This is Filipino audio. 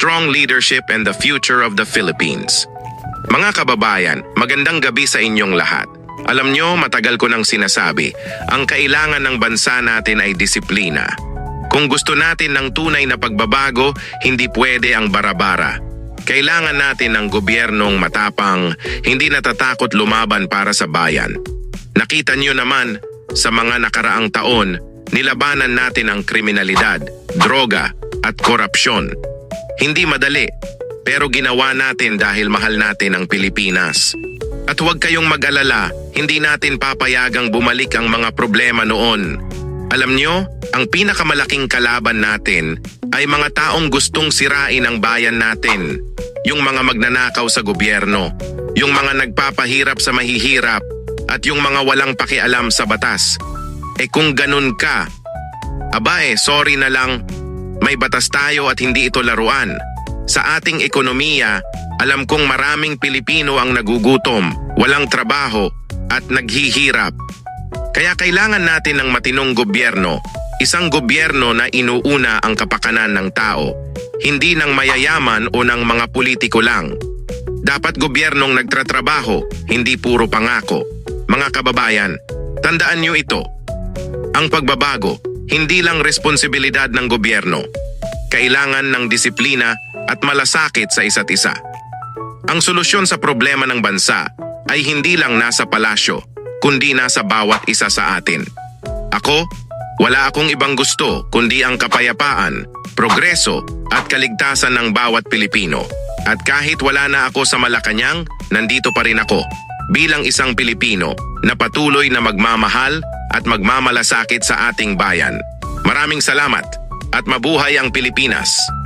strong leadership and the future of the Philippines. Mga kababayan, magandang gabi sa inyong lahat. Alam nyo, matagal ko nang sinasabi, ang kailangan ng bansa natin ay disiplina. Kung gusto natin ng tunay na pagbabago, hindi pwede ang barabara. Kailangan natin ng gobyernong matapang, hindi natatakot lumaban para sa bayan. Nakita nyo naman, sa mga nakaraang taon, nilabanan natin ang kriminalidad, droga, at korupsyon. Hindi madali, pero ginawa natin dahil mahal natin ang Pilipinas. At huwag kayong mag-alala, hindi natin papayagang bumalik ang mga problema noon. Alam nyo, ang pinakamalaking kalaban natin ay mga taong gustong sirain ang bayan natin. Yung mga magnanakaw sa gobyerno, yung mga nagpapahirap sa mahihirap, at yung mga walang pakialam sa batas. Eh kung ganun ka, aba eh, sorry na lang, may batas tayo at hindi ito laruan. Sa ating ekonomiya, alam kong maraming Pilipino ang nagugutom, walang trabaho, at naghihirap. Kaya kailangan natin ng matinong gobyerno, isang gobyerno na inuuna ang kapakanan ng tao, hindi ng mayayaman o ng mga politiko lang. Dapat gobyernong nagtratrabaho, hindi puro pangako. Mga kababayan, tandaan niyo ito. Ang pagbabago, hindi lang responsibilidad ng gobyerno. Kailangan ng disiplina at malasakit sa isa't isa. Ang solusyon sa problema ng bansa ay hindi lang nasa palasyo, kundi nasa bawat isa sa atin. Ako, wala akong ibang gusto kundi ang kapayapaan, progreso at kaligtasan ng bawat Pilipino. At kahit wala na ako sa Malacanang, nandito pa rin ako bilang isang Pilipino na patuloy na magmamahal at magmamalasakit sa ating bayan. Maraming salamat at mabuhay ang Pilipinas!